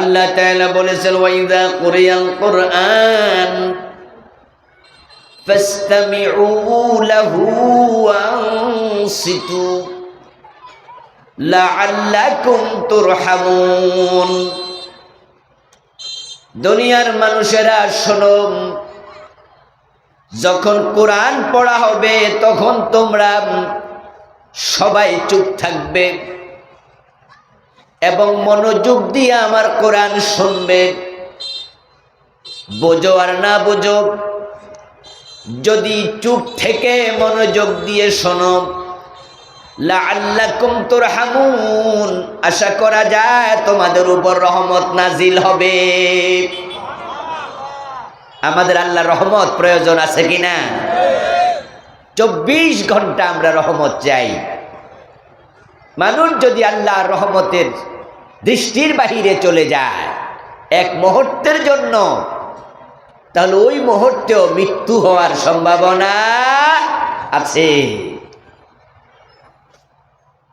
আল্লাহ তাআলা বলেছেন ওয়াইদা কুরিয়াল কুরআন ফাসতামিউ লাহু ওয়ানসিতু লাআল্লাকুম তুরহামুন. দুনিয়ার মানুষেরা শোনো, যখন কোরআন পড়া হবে তখন তোমরা সবাই চুপ থাকবে। এবং মনোযোগ দিয়ে আমার কোরআন শুনবে। বোঝো আর না বোঝো, যদি চুপ থেকে মনোযোগ দিয়ে শোনো। লাআল্লাকুম তুরহামুন, আশা করা যায় তোমাদের উপর রহমত নাজিল হবে। আমাদের আল্লাহ রহমত প্রয়োজন আছে কিনা চব্বিশ ঘণ্টা আমরা রহমত চাই। মানুষ যদি আল্লাহ রহমতের দৃষ্টির বাহিরে চলে যায়। এক মুহূর্তের জন্য। তাহলে ওই মুহূর্তেও মৃত্যু হওয়ার সম্ভাবনা আছে।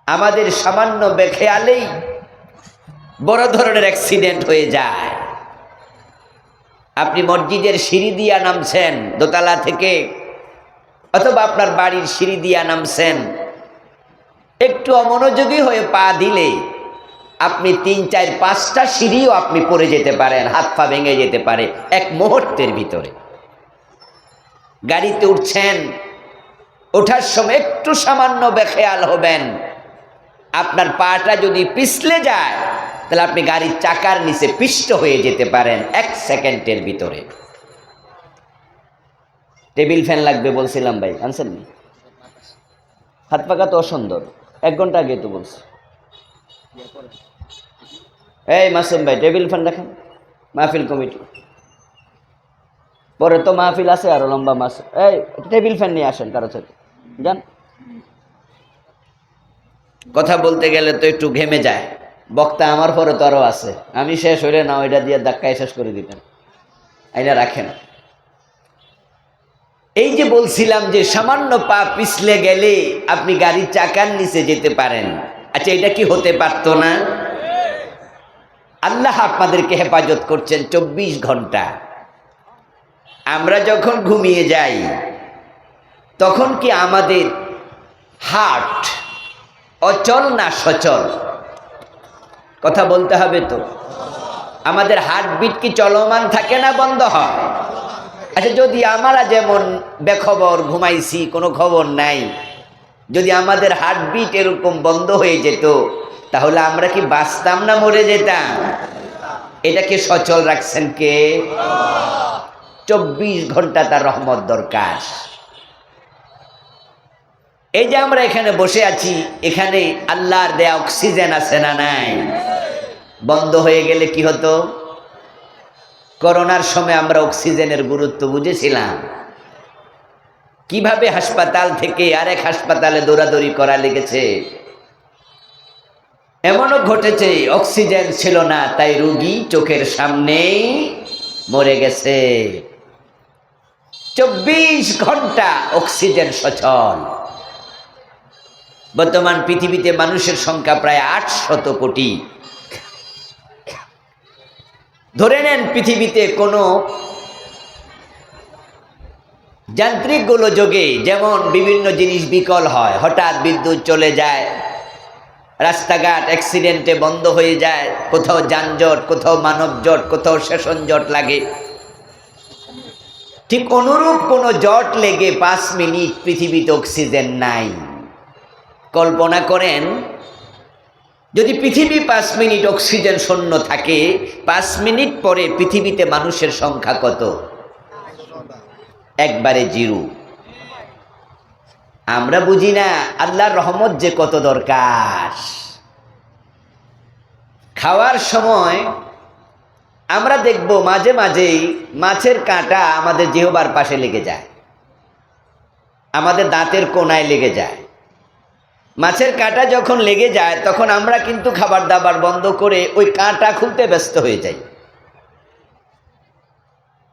আমাদের সামান্য বেখেয়ালেই বড় ধরনের অ্যাক্সিডেন্ট হয়ে যায়। আপনি মসজিদের সিঁড়ি দিয়া নামছেন দোতলা থেকে, অথবা আপনার বাড়ির সিঁড়ি দিয়া নামছেন, একটু অমনোযোগী হয়ে পা দিলে আপনি তিন, চার, পাঁচটা সিঁড়িও আপনি পড়ে যেতে পারেন, হাত পা ভেঙে যেতে পারে, এক মুহূর্তের ভিতরে। গাড়িতে উঠছেন, ওঠার সময় একটু সামান্য বেখেয়াল হবেন। আপনার পাটা যদি পিছলে যায়, তাহলে আপনি গাড়ির চাকার নিচে পিষ্ট হয়ে যেতে পারেন এক সেকেন্ডের ভিতরে। টেবিল ফ্যান লাগবে বলছিলাম ভাই, আনছেন নি? হাত পাকা তো অসুন্দর, এক ঘণ্টা আগে তো বলছি। এই মাসুম ভাই, টেবিল ফ্যান দেখেন। মাহফিল কমিটি। পরে তো মাহফিল আছে আরও লম্বা মাস। এই, টেবিল ফ্যান নিয়ে আসেন কারও সাথে। যান। কথা বলতে গেলে তো একটু ঘেমে যায়। বক্তা আমার পরে তো আরও আছে। আমি শেষ হইলে না ওইটা দিয়ে ধাক্কায় শেষ করে দিতেন। আইনা রাখেন। এই যে বলছিলাম যে সামান্য পা পিছলে গেলে আপনি গাড়ির চাকার নিচে যেতে পারেন। আচ্ছা এটা কি হতে পারতো না? আল্লাহ আপনাদেরকে হেফাজত করছেন চব্বিশ ঘণ্টা। আমরা যখন ঘুমিয়ে যাই, তখন কি আমাদের হার্ট অচল না সচল? কথা বলতে হবে তো। আমাদের হার্টবিট কি চলমান থাকে না বন্ধ হয়? আচ্ছা যদি আমরা যেমন বেখবর ঘুমাইছি, কোনো খবর নাই, যদি আমাদের হার্টবিট এরকম বন্ধ হয়ে যেত তাহলে আমরা কি বাঁচতাম না মরে যেতাম? এটাকে সচল রাখছেন কে? চব্বিশ ঘণ্টা তার রহমত দরকার। এই যে আমরা এখানে বসে আছি, এখানে আল্লাহর দেয়া অক্সিজেন আছে না নাই? বন্ধ হয়ে গেলে কি হতো? করোনার সময় আমরা অক্সিজেনের গুরুত্ব বুঝেছিলাম। কীভাবে হাসপাতাল থেকে আরেক হাসপাতালে দৌড়াদৌড়ি করা লেগেছে? এমনও ঘটেছে, অক্সিজেন ছিল না, তাই রুগী চোখের সামনেই মরে গেছে। চব্বিশ ঘণ্টা অক্সিজেন সচল। বর্তমান পৃথিবীতে মানুষের সংখ্যা প্রায় আটশত কোটি। ধরে নেন পৃথিবীতে কোনো যান্ত্রিক গোলযোগে যেমন বিভিন্ন জিনিস বিকল হয়, হঠাৎ বিদ্যুৎ চলে যায় রাস্তাঘাট অ্যাক্সিডেন্টে বন্ধ হয়ে যায়, কোথাও যানজট, কোথাও মানব জট কোথাও সেশন জট লাগে। ঠিক অনুরূপ কোনো জট লেগে পাঁচ মিনিট পৃথিবীতে অক্সিজেন নাই। কল্পনা করেন, যদি পৃথিবী পাঁচ মিনিট অক্সিজেন শূন্য থাকে, পাঁচ মিনিট পরে পৃথিবীতে মানুষের সংখ্যা কত? একবারে জিরো। আমরা বুঝি না, আল্লাহর রহমত যে কত দরকার। খাওয়ার সময় আমরা দেখব মাঝে মাঝেই মাছের কাঁটা আমাদের জিহবার পাশে লেগে যায়। আমাদের দাঁতের কোনায় লেগে যায়। মাছের কাঁটা যখন লেগে যায়, তখন আমরা কিন্তু খাবার দাবার বন্ধ করে ওই কাঁটা খুলতে ব্যস্ত হয়ে যাই।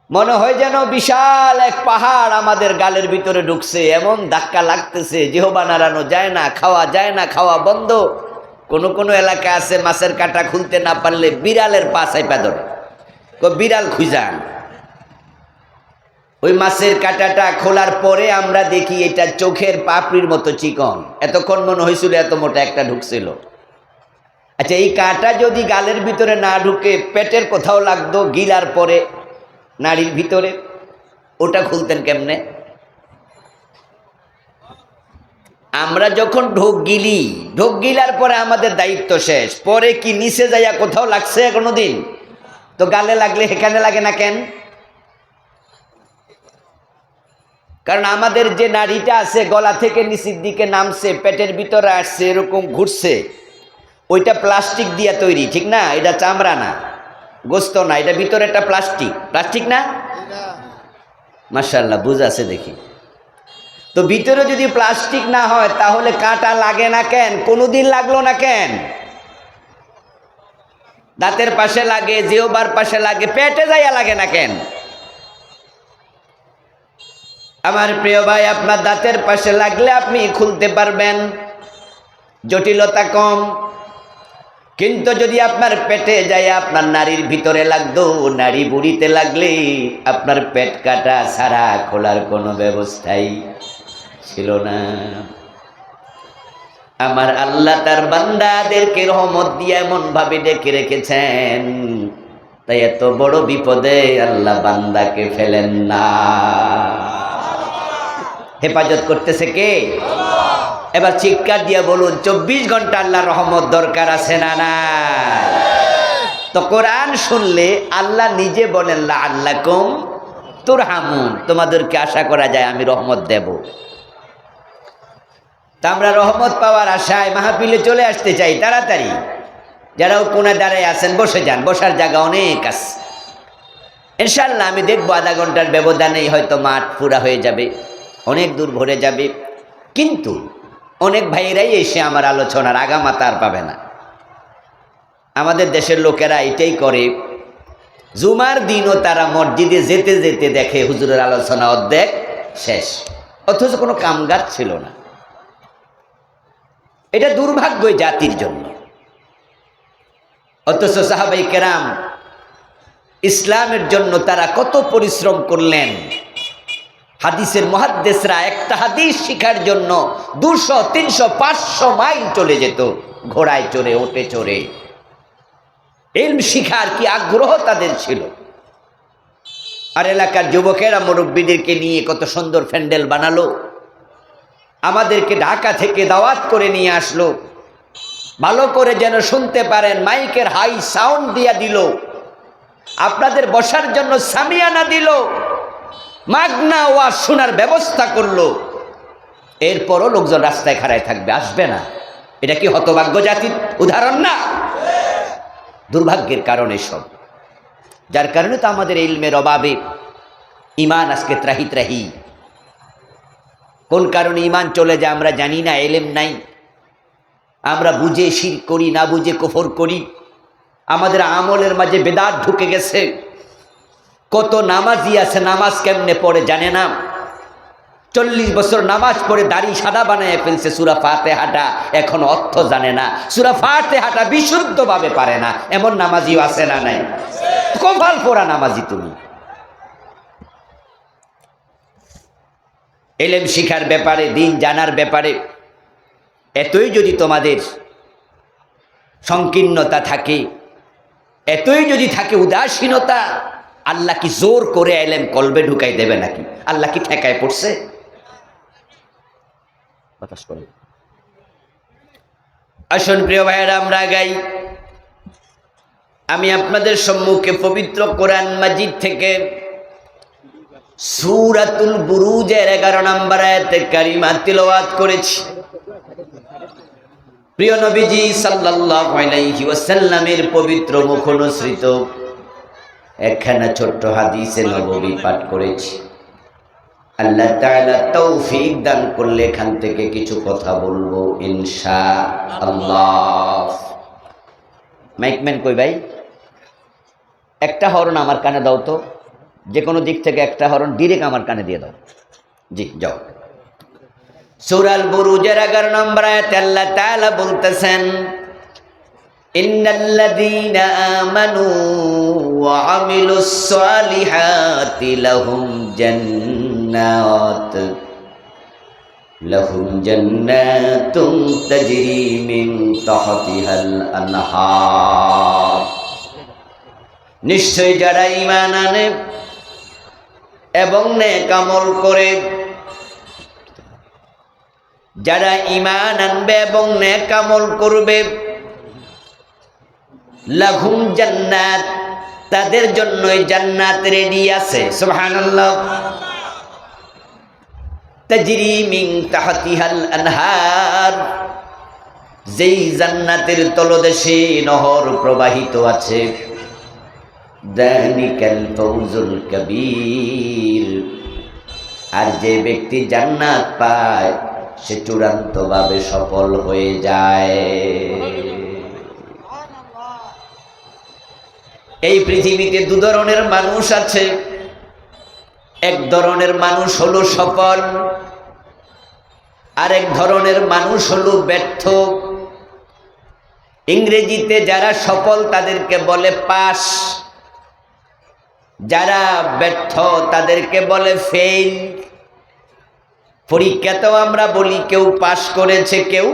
মনে হয় যেন বিশাল এক পাহাড় আমাদের গালের ভিতরে ঢুকছে, এমন ধাক্কা লাগতেছে, জিহবা নাড়ানো যায় না, খাওয়া যায় না, খাওয়া বন্ধ। কোন কোন এলাকা আছে, মাছের কাটা খুলতে না পারলে বিড়ালের পা চাইপা ধরে। কো বিড়াল খুঁজান। ওই মাছের কাঁটাটা খোলার পরে আমরা দেখি এটা চোখের পাপড়ির মতো চিকন। এতক্ষণ মনে হয়েছিল এত মোটা একটা ঢুকছিল। আচ্ছা এই কাঁটা যদি গালের ভিতরে না ঢুকে, পেটের কোথাও লাগতো, গিলার পরে নাড়ির ভিতরে, ওটা খুলতেন কেমনে? আমরা যখন ঢোক গিলি, ঢোক গিলার পরে আমাদের দায়িত্ব শেষ। পরে কি নিচে যাইয়া কোথাও লাগছে কোনো দিন তো গালে লাগলে এখানে লাগে না কেন? কারণ আমাদের যে নাড়িটা আছে, গলা থেকে নিচের দিকে নামছে, পেটের ভিতরে আসছে, এরকম ঘুরছে, ওইটা প্লাস্টিক দিয়ে তৈরি, ঠিক না? এটা চামড়া না। গোস্ত না, এটা ভিতরে একটা প্লাস্টিক। প্লাস্টিক না? মার্শাল্লাহ বুঝ আছে দেখি। তো ভিতরে যদি প্লাস্টিক না হয়, তাহলে কাঁটা লাগে না কেন? কোনোদিন লাগল না কেন? দাঁতের পাশে লাগে জিওবার পাশে লাগে, পেটে যাইয়া লাগে না কেন? আমার প্রিয় ভাই, আপনার দাঁতের পাশে লাগলে আপনি খুলতে পারবেন। জটিলতা কম। কিন্তু যদি আপনার পেটে যায়, আপনার নারীর ভিতরে লাগতো, নারী বুড়িতে লাগলে আপনার পেট কাটা সারা খোলার কোনো ব্যবস্থাই ছিল না। আমার আল্লাহ তার বান্দাদেরকে রহমত দিয়ে এমন ভাবে ডেকে রেখেছেন, তাই এত বড় বিপদে আল্লাহ বান্দাকে ফেলেন না। হেফাজত করতেছে কে? এবার চিৎকার দিয়ে বলুন, চব্বিশ ঘণ্টা আল্লাহ রহমত দরকার আছে না না তো কোরআন শুনলে আল্লাহ নিজে বলেন আল্লাহ কম তোর হামুন তোমাদেরকে আশা করা যায় আমি রহমত দেব। তা আমরা রহমত পাওয়ার আশায় মাহফিলে চলে আসতে চাই, তাড়াতাড়ি। যারাও কোনা দাঁড়ায় আছেন, বসে যান, বসার জায়গা অনেক আছে। ইনশাল্লাহ আমি দেখব আধা ঘণ্টার ব্যবধানেই হয়তো মাঠ পুরা হয়ে যাবে, অনেক দূর ভরে যাবে। কিন্তু অনেক ভাইয়েরাই এসে আমার আলোচনার আগামাতা আর পাবে না। আমাদের দেশের লোকেরা এটাই করে। জুমার দিনও তারা মসজিদে যেতে যেতে দেখে হুজুরের আলোচনা অর্ধেক শেষ। অথচ কোনো কামগার ছিল না। এটা দুর্ভাগ্য জাতির জন্য। অথচ সাহাবাই কেরাম ইসলামের জন্য তারা কত পরিশ্রম করলেন। হাদিসের মহাদ্দেশরা একটা হাদিস শিখার জন্য দুশো, তিনশো, পাঁচশো মাইল চলে যেত, ঘোড়ায় চড়ে, ওটে চড়ে। এলম শিখার কি আগ্রহ তাদের ছিল? আর এলাকার যুবকেরা মুরব্বীদেরকে নিয়ে কত সুন্দর প্যান্ডেল বানালো, আমাদেরকে ঢাকা থেকে দাওয়াত করে নিয়ে আসলো, ভালো করে যেন শুনতে পারেন, মাইকের হাই সাউন্ড দিয়া দিল, আপনাদের বসার জন্য সামিয়ানা দিল। মাগনা ওয়াজ শোনার ব্যবস্থা করল। এরপরও লোকজন রাস্তায় খাড়ায় থাকবে, আসবে না। এটা কি হতভাগ্য জাতির উদাহরণ না? দুর্ভাগ্যের কারণে সব। যার কারণে তো আমাদের ইলমের অভাবে ইমান আজকে ত্রাহি ত্রাহি কোন কারণে ইমান চলে যায় আমরা জানি না, এলেম নাই। আমরা বুঝে শির করি, না বুঝে কফর করি। আমাদের আমলের মাঝে বেদাত ঢুকে গেছে। কত নামাজি আছে, নামাজ কেমনে পড়ে জানে না? চল্লিশ বছর নামাজ পড়ে দাড়ি সাদা বানায় ফেলছে, সুরা ফাতে হাঁটা এখন অর্থ জানে না। সুরা ফাতে হাঁটা বিশুদ্ধভাবে পারে না, এমন নামাজিও আছে না নাই? কপাল পড়া নামাজি তুমি। এলেম শিখার ব্যাপারে, দিন জানার ব্যাপারে, এতই যদি তোমাদের সংকীর্ণতা থাকে, এতই যদি থাকে উদাসীনতা আল্লাহ কি জোর করে এলেম কলবে ঢুকাই দেবে নাকি? আল্লাহ কি ঠেকায় পড়ছে? আসুন প্রিয় ভাইয়েরা, আমরা গাই। আমি আপনাদের সম্মুখে পবিত্র কোরআন মাজিদ থেকে সুরাতুল বুরুজের এগারো নম্বর আয়াতে কারিমা তিলওয়াত করেছি। প্রিয় নবীজি সাল্লাল্লাহু আলাইহি ওয়াসাল্লামের পবিত্র মুখ অনুসৃত একখানা ছোট্ট হাদিসে নববী পাঠ করেছি। আল্লাহ তাআলা তৌফিক দান করলে এখান থেকে কিছু কথা বলব ইনশা আল্লাহ মাইকম্যান কই ভাই? একটা হরণ আমার কানে দাও তো। যে কোনো দিক থেকে একটা হরণ ডিরেক্ট আমার কানে দিয়ে দাও। জি, যাও। সুরাল বুরুজের এগারো নম্বর আয়াতে আল্লাহ তাআলা বলতেছেন إن الذين آمنوا وعملوا الصالحات لهم جنات لهم جنات تجري من تحتها الأنهار নিশ্চয় যারা ইমান আনে এবং নেক আমল করে যারা ইমান আনবে এবং নেক আমল করবে লাঘুম জান্নাত। তাদের জন্যই জান্নাত রেডি আছে। সুবহানাল্লাহ। তাজরি তাহতিহাল আনহার। যেই জান্নাতের তলদেশে নহর প্রবাহিত আছে। কবির। আর যে ব্যক্তি জান্নাত পায়, সে চূড়ান্তভাবে সফল হয়ে যায়। এই পৃথিবীতে দু ধরনের মানুষ আছে। এক ধরনের মানুষ হলো সফল আর এক ধরনের মানুষ হলো ব্যর্থ। ইংরেজিতে যারা সফল, তাদেরকে বলে পাস। যারা ব্যর্থ, তাদেরকে বলে ফেল পরীক্ষাতেও আমরা বলি, কেউ পাশ করেছে, কেউ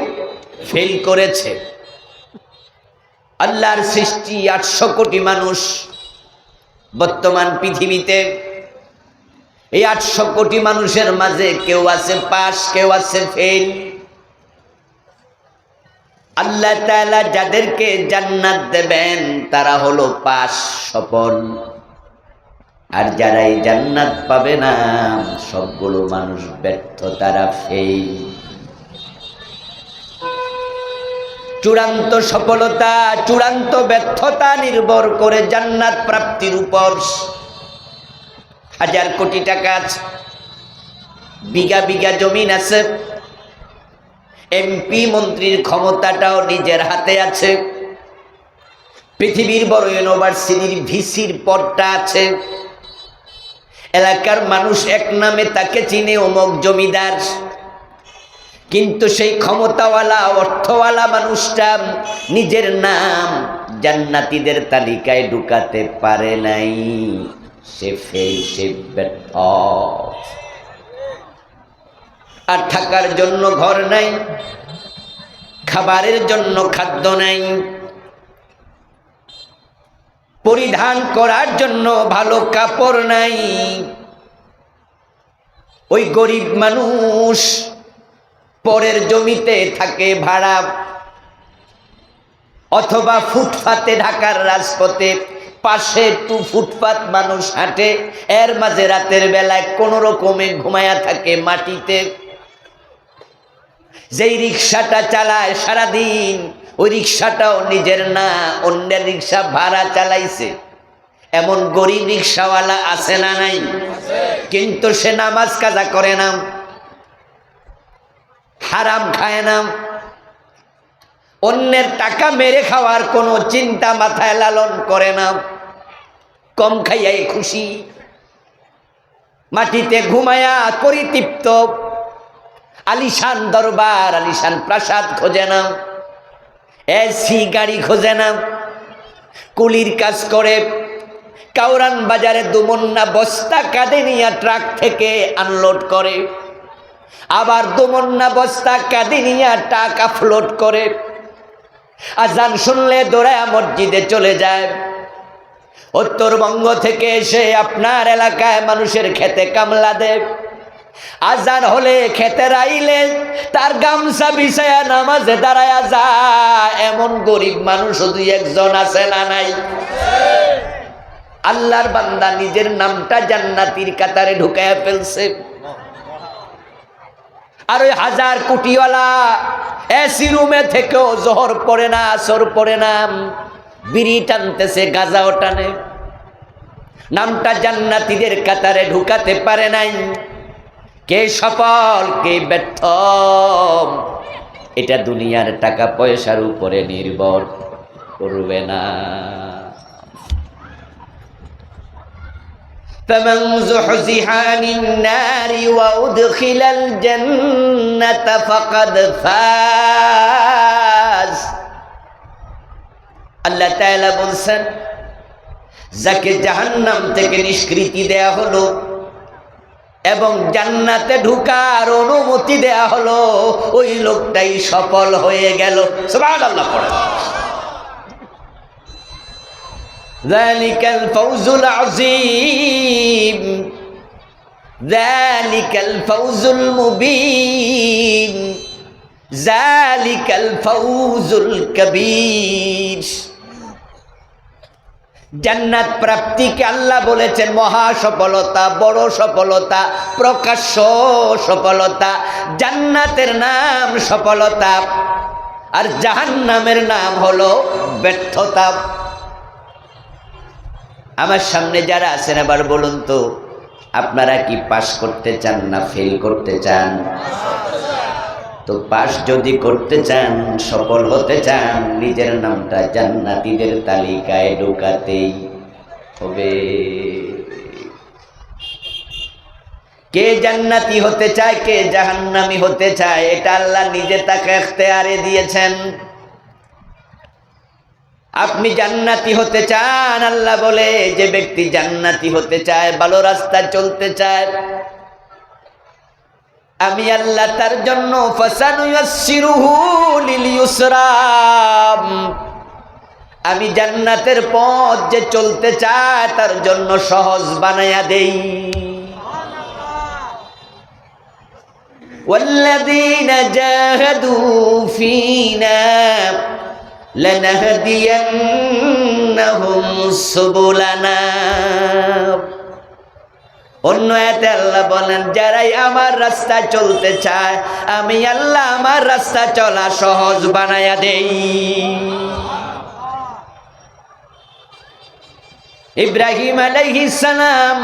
ফেল করেছে। আল্লাহর সৃষ্টি আটশো কোটি মানুষ বর্তমান পৃথিবীতে। এই আটশো কোটি মানুষের মাঝে কেউ আছে পাশ, কেউ আছে ফেল। আল্লাহ তাআলা যাদেরকে জান্নাত দেবেন, তারা হলো পাশ সফল। আর যারা এই জান্নাত পাবে না, সবগুলো মানুষ ব্যর্থ, তারা ফেল। চূড়ান্ত সফলতা, চূড়ান্ত ব্যর্থতা নির্ভর করে জান্নাত প্রাপ্তির উপর। হাজার কোটি টাকা আছে। বিঘা বিঘা জমিন আছে। এমপি মন্ত্রীর ক্ষমতাটাও নিজের হাতে আছে। পৃথিবীর বড় ইউনিভার্সিটির ভিসির পদটা আছে। এলাকার মানুষ এক নামে তাকে চিনে অমক জমিদার। কিন্তু সেই ক্ষমতাওয়ালা, অর্থওয়ালা মানুষটা নিজের নাম জান্নাতীদের তালিকায় ঢুকাতে পারে নাই। সে ফেল, সে ব্যর্থ। আর থাকার জন্য ঘর নাই, খাবারের জন্য খাদ্য নাই। পরিধান করার জন্য ভালো কাপড় নাই। ওই গরিব মানুষ পরের জমিতে থাকে ভাড়া। অথবা ফুটপাতে, ঢাকার রাজপথে, পাশে একটু ফুটপাত মানুষ হাঁটে। এর মাঝে রাতের বেলায় কোনো রকমে ঘুমায়া থাকে মাটিতে। যেই রিক্সাটা চালায় সারাদিন, ওই রিক্সাটাও নিজের না, অন্যের রিক্সা ভাড়া চালাইছে। এমন গরিব রিক্সাওয়ালা আছে না নাই? কিন্তু সে নামাজ কাজা করে না। হারাম খায় না। অন্যের টাকা মেরে খাওয়ার কোনো চিন্তা মাথায় লালন করে না। কম খাইয়াই খুশি। মাটিতে ঘুমায়া পরিতৃপ্ত। আলিশান দরবার, আলিশান প্রাসাদ খোঁজে না। এসি গাড়ি খোঁজে না। কুলির কাজ করে। কাউরান বাজারে দুমন্না বস্তা কাঁধে নিয়ে ট্রাক থেকে আনলোড করে। আবার দুমন্না বস্তা কাঁধে নিয়ে টাকা ফ্লোট করে। আজান শুনলে দৌড়ায় মসজিদে চলে যায়। উত্তরবঙ্গ থেকে এসে আপনার এলাকায় মানুষের খেতে কামলা দেব আজান হলে খেতে রাইলে তার গামছা বিছায়া নামাজে দাঁড়ায়া যায়। এমন গরিব মানুষ দুই একজন আছে না নাই? আল্লাহর বান্দা নিজের নামটা জান্নাতির কাতারে ঢুকাইয়া ফেলছে। আর ওই হাজার কোটিওয়ালা এসি রুমে থেকেও জহর পড়ে না, আসর পড়ে না। বিড়ি টানতেছে, গাজাও টানে। নামটা জান্নাতিদের কাতারে ঢুকাতে পারে নাই। কে সফল, কে ব্যর্থ? এটা দুনিয়ার টাকা পয়সার উপরে নির্ভর করবে না। فمن زحزح عن النار وأدخل الجنة فقد فاز আল্লাহ তাআলা বলছেন যাকে জাহান্নাম থেকে নিষ্কৃতি দেয়া হলো এবং জান্নাতে ঢুকার অনুমতি দেয়া হলো ওই লোকটাই সফল হয়ে গেল সুবহানাল্লাহ পড়ে জালিকাল ফৌজুল আজিম জালিকাল ফৌজুল মুবিন জালিকাল ফৌজুল কবির জান্নাত প্রাপ্তিকে আল্লাহ বলেছেন মহা সফলতা, বড় সফলতা, প্রকাশ্য সফলতা, জান্নাতের নাম সফলতা, আর জাহান্নামের নাম হলো ব্যর্থতা। আমার সামনে যারা আছেন, আবার বলুন তো, আপনারা কি পাশ করতে চান না ফেল করতে চান? তো পাশ যদি করতে চান, সফল হতে চান, নিজের নামটা জান্নাতীদের তালিকায় ঢোকাতেই হবে। কে জান্নাতি হতে চায়, কে জাহান্নামি হতে চায়, এটা আল্লাহ নিজে তাকে দিয়েছেন। আপনি জান্নাতি হতে চান আল্লাহ বলে যে ব্যক্তি জান্নাতি হতে চায় ভালো রাস্তা চলতে চায় আমি আল্লাহ তার জন্য ফাসানুয়াসসিরুহু লিল ইউসরা আমি জান্নাতের পথ যে চলতে চায় তার জন্য সহজ বানায়া দেই والذين جاهدوا فينا লানাহদিয়ান্নাহুম সুবুলানা অন্য এতে আল্লাহ বলেন, যারাই আমার রাস্তা চলতে চায়, আমি আল্লাহ আমার রাস্তা চলা সহজ বানায়া দেই। ইব্রাহিম সালাম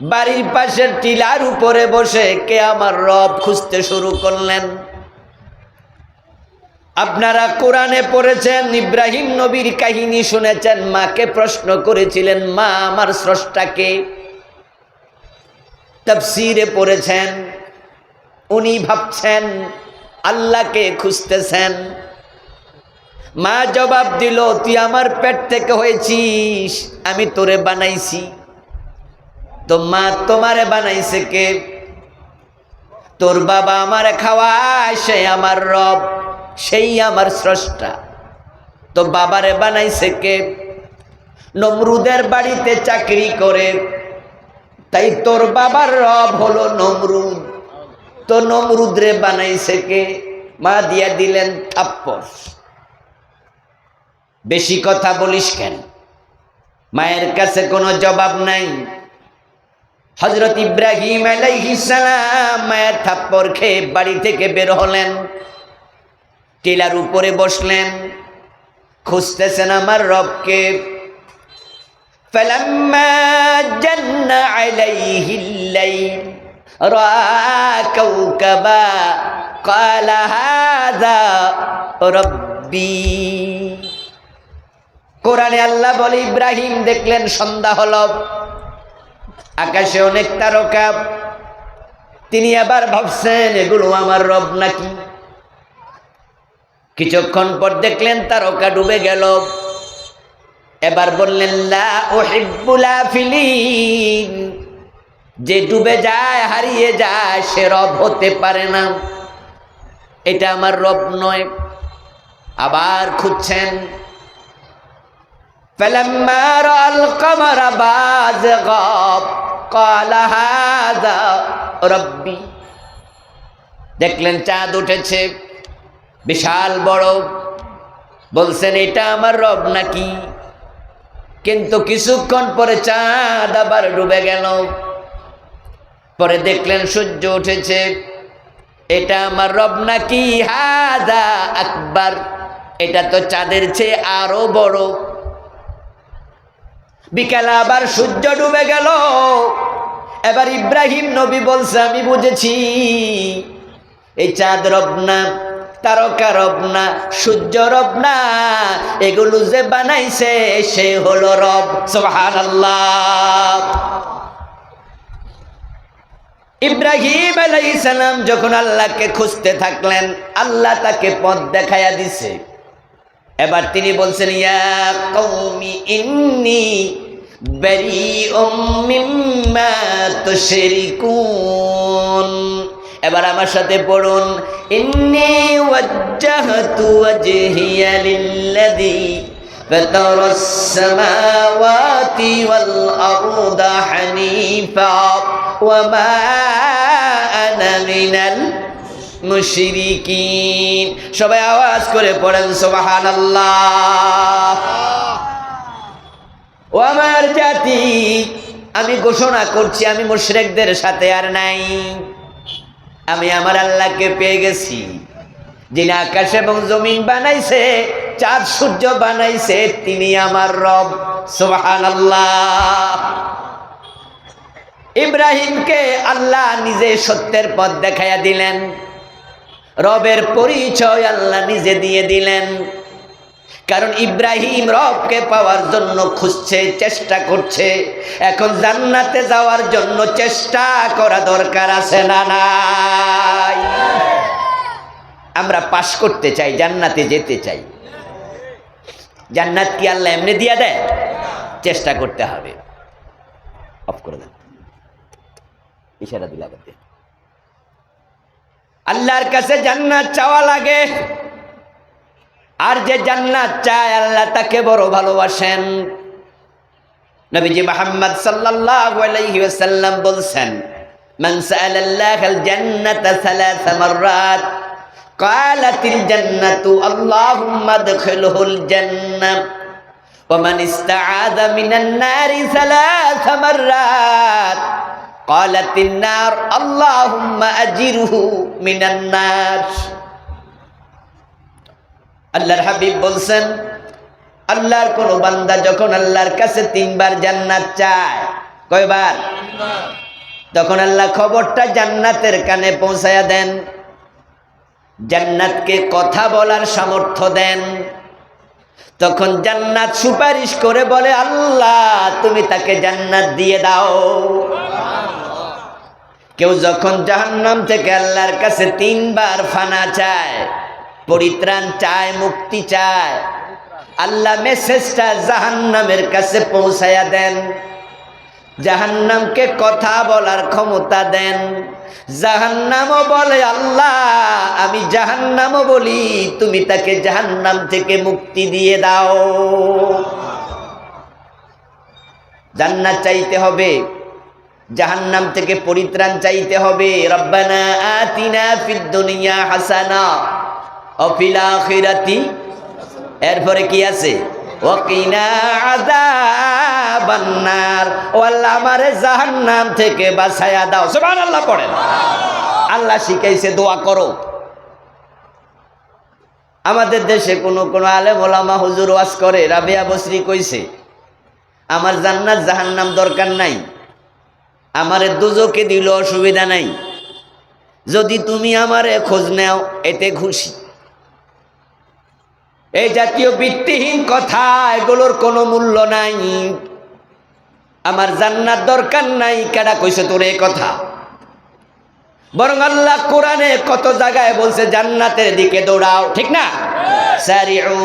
বাড়ির পাশের টিলার উপরে বসে কে আমার রব খুঁজতে শুরু করলেন। আপনারা কোরআনে পড়েছেন, ইব্রাহিম নবীর কাহিনী শুনেছেন, মাকে প্রশ্ন করেছিলেন, মা, আমার স্রষ্টাকে তফসিরে পড়েছেন, উনি ভাবছেন, আল্লাহকে খুঁজতেছেন। মা জবাব দিল, তুই আমার পেট থেকে হয়েছিস, আমি তোরে বানাইছি। তো মা তোমারে বানাইছে কে? তোর বাবা আমার খাওয়ায়, সে আমার রব। সেই আমার স্রষ্টা। তো বাবারে বানাইছে কে? নমরুদের বাড়িতে চাকরি করে। তাই তোর বাবার রব হলো নমরুদ। তো নমরুদ রে বানাইছে কে? মা দিয়া দিলেন থাপ্পর বেশি কথা বলিস কেন? মায়ের কাছে কোনো জবাব নাই। হজরত ইব্রাহিম আলাইহিস সালাম মায়ের থাপ্পর খেয়ে বাড়ি থেকে বের হলেন। টিলার উপরে বসলেন খুঁজতেছেন আমার রবকে فلما جن عليه الليل رأى كوكبا قال هذا ربي কোরআনে আল্লাহ বলে ইব্রাহিম দেখলেন সন্ধ্যা হল আকাশে অনেক তারকা তিনি আবার ভাবছেন এগুলো আমার রব নাকি কিছুক্ষণ পর দেখলেন তারকা ডুবে গেল। এবার বললেন যে ডুবে যায়, হারিয়ে যায়, সে রব হতে পারে না। এটা আমার রব নয়। আবার খুঁজছেন দেখলেন চাঁদ উঠেছে। বিশাল বড়। বলছেন, এটা আমার রব নাকি? কিন্তু কিছুক্ষণ পরে চাঁদ আবার ডুবে গেল। পরে দেখলেন, সূর্য উঠেছে। এটা আমার রব নাকি? হাদা আকবার। এটা তো চাঁদের চেয়ে আরও বড়। বিকালে আবার সূর্য ডুবে গেল। এবার ইব্রাহিম নবী বলছে, আমি বুঝেছি, এই চাঁদ রব না। তারকা রব না, সূর্য রব না। এগুলো যে বানাইছে, সে হলো রব। সোহান ইব্রাহিম আলাই সালাম যখন আল্লাহকে খুঁজতে থাকলেন, আল্লাহ তাকে পথ দেখাইয়া দিছে। এবার তিনি বলছেন, ইয়া কৌমি ইন্নি বারিউম মিম্মা তুশরিকুন। এবার আমার সাথে পড়ুন ইন্নি ওয়াজ্জাহতু ওয়াজহিয়া লিল্লাযী فطر السماوات والأرض حنيفا وما أنا من المشركين সবাই আওয়াজ করে পড়েন সুবহানাল্লাহ ও আমার জাতি আমি ঘোষণা করছি আমি মুশরিকদের সাথে আর নাই আমি আমার আল্লাহকে পেয়ে গেছি। যিনি আকাশ এবং জমিন বানাইছে, চাঁদ, সূর্য বানাইছে, তিনি আমার রব। সুবহানাল্লাহ। ইব্রাহিমকে আল্লাহ নিজে সত্যের পথ দেখাইয়া দিলেন। রবের পরিচয় আল্লাহ নিজে দিয়ে দিলেন। কারণ ইব্রাহিম রবকে পাওয়ার জন্য খুঁজছে, চেষ্টা করছে। এখন জান্নাতে যাওয়ার জন্য চেষ্টা করা দরকার আছে না নাই? আমরা পাশ করতে চাই, জান্নাতে যেতে চাই। জান্নাত কি আল্লাহ এমনি দিয়া দেয়? চেষ্টা করতে হবে। অফ করে দেন। ইশারা দিলা করতে আল্লাহর কাছে জান্নাত চাওয়া লাগে। আর যে জান্নাত চায় আল্লাহ তাকে বড় ভালোবাসেন নবীজি মোহাম্মদ সাল্লাল্লাহু আলাইহি ওয়াসাল্লাম বলছেন মান সাআলাল্লাহাল জান্নাতা সালাসা মাররাত قالت الجنة اللهم ادخله الجنة ومن استعاذ من النار ثلاث مرات قالت النار اللهم أجره من النار আল্লাহর হাবিব বলছেন, আল্লাহর কোন বান্দা যখন আল্লাহর কাছে তিনবার জান্নাত চায়, কয়বার? তখন আল্লাহ খবরটা জান্নাতের কানে পৌঁছায়া দেন, জান্নাতকে কথা বলার সামর্থ্য দেন। তখন জান্নাত সুপারিশ করে বলে, আল্লাহ, তুমি তাকে জান্নাত দিয়ে দাও। কেউ যখন জাহান্নাম থেকে আল্লাহর কাছে তিনবার ফানা চায় পরিত্রাণ চায়, মুক্তি চায়। আল্লাহ মেসেজটা জাহান্নামের কাছে পৌঁছায়া দেন। জাহান্নামকে কথা বলার ক্ষমতা দেন। জাহান্নামও বলে, আল্লাহ, আমি জাহান্নামও বলি, তুমি তাকে জাহান্নাম থেকে মুক্তি দিয়ে দাও। জান্নাত চাইতে হবে, জাহান্নাম থেকে পরিত্রাণ চাইতে হবে। রব্বানা আতিনা ফিদ দুনিয়া হাসানা। অফিল আখিরাতি। এরপরে কি আছে? আল্লাহ আমারে জাহান্নাম থেকে বাঁচায়া দাও। সুবহানাল্লাহ পড়েন। আল্লাহ শিখাইছে, দোয়া করো। আমাদের দেশে কোনো কোনো আলেম ওলামা হুজুর ওয়াজ করে, রাবিয়া বসরি কইছে, আমার জান্নাত জাহান্নাম দরকার নাই। আমারে দুজকে দিল অসুবিধা নাই। যদি তুমি আমারে খোঁজ নেও, এতে খুশি। এই জাতীয় ভিত্তিহীন কথা, এগুলোর কোনো মূল্য নাই। আমার জান্নাত দরকার নাই, কেডা কইছে তোর এই কথা? বরং আল্লাহ কোরআনে কত জায়গায় বলছে, জান্নাতের দিকে দৌড়াও, ঠিক না? সারিউ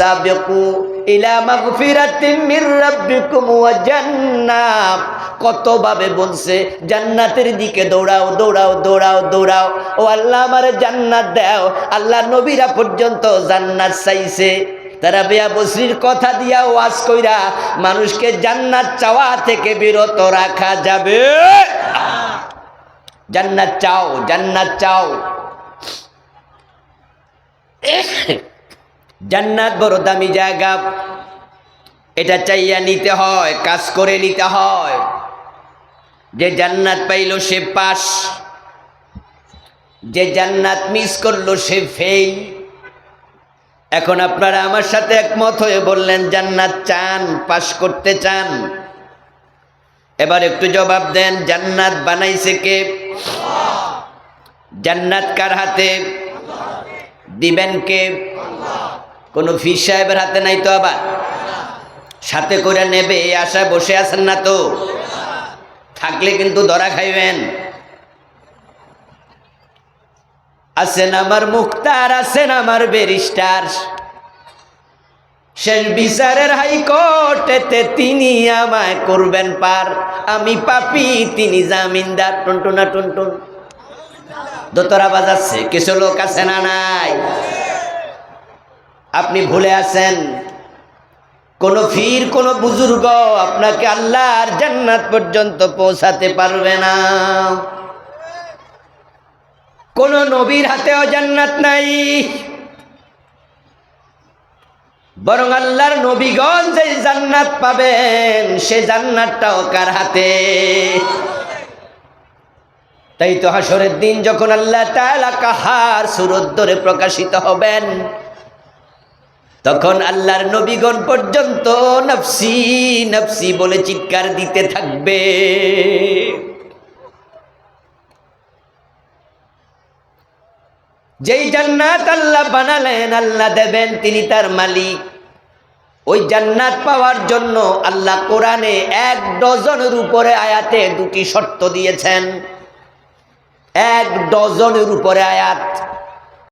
সাবিকু ইলা মাগফিরাতিন মির রাব্বিকুম ওয়া জান্নাহ কতভাবে বলছে, জান্নাতের দিকে দৌড়াও দৌড়াও দৌড়াও দৌড়াও। ও আল্লাহ আমার জান্নাত দাও। আল্লাহ নবীরা পর্যন্ত জান্নাত চাইছে। তারা বেয়া বসরির কথা দিয়া ওয়াজ কইরা মানুষকে জান্নাত চাওয়া থেকে বিরত রাখা যাবে। জান্নাত চাও জান্নাত চাও। জান্নাত বড় দামি জায়গা। এটা চাইয়া নিতে হয়, কাজ করে নিতে হয়। যে জান্নাত পাইল সে পাস, যে জান্নাত মিস করল সে ফেল এখন আপনারা আমার সাথে একমত হয়ে বললেন, জান্নাত চান, পাস করতে চান। এবার একটু জবাব দেন, জান্নাত বানাইছে কে? জান্নাত কার হাতে? দিবেন কে? কোনো ফির সাহেবের হাতে নাই তো আবার? সাথে করে নেবে এই আশায় বসে আছেন না তো? থাকলে কিন্তু ধরা খাইবেন। আছেন আমার মুক্তার, আছেন আমার ব্যারিস্টার। শেষ বিচারের হাইকোর্টেতে তিনি আমায় করবেন পার। আমি পাপি, তিনি জামিনদার, টুনটুনা, টুনটুন। দোতরা বাজাচ্ছে, কিছু লোক আছে না নাই? আপনি ভুলে আছেন, কোন ফির কোন বুজুর্গ আপনাকে আল্লাহর জান্নাত পর্যন্ত পৌঁছাতে পারবে না। কোন নবীর হাতেও জান্নাত নাই। বরং আল্লাহর নবীগণ যে জান্নাত পাবেন, সে জান্নাতটাও কার হাতে? তাই তো হাসরের দিন যখন আল্লাহ তাআলা কাহার সুরত ধরে প্রকাশিত হবেন তখন আল্লাহর নবীগণ পর্যন্ত নফসি নফসি বলে চিৎকার দিতে থাকবে। যেই জান্নাত আল্লাহ বানালেন, আল্লাহ দেবেন, তিনি তার মালিক। ওই জান্নাত পাওয়ার জন্য আল্লাহ কোরআনে এক ডজনের উপরে আয়াতে দুটি শর্ত দিয়েছেন। এক ডজনের উপরে আয়াত।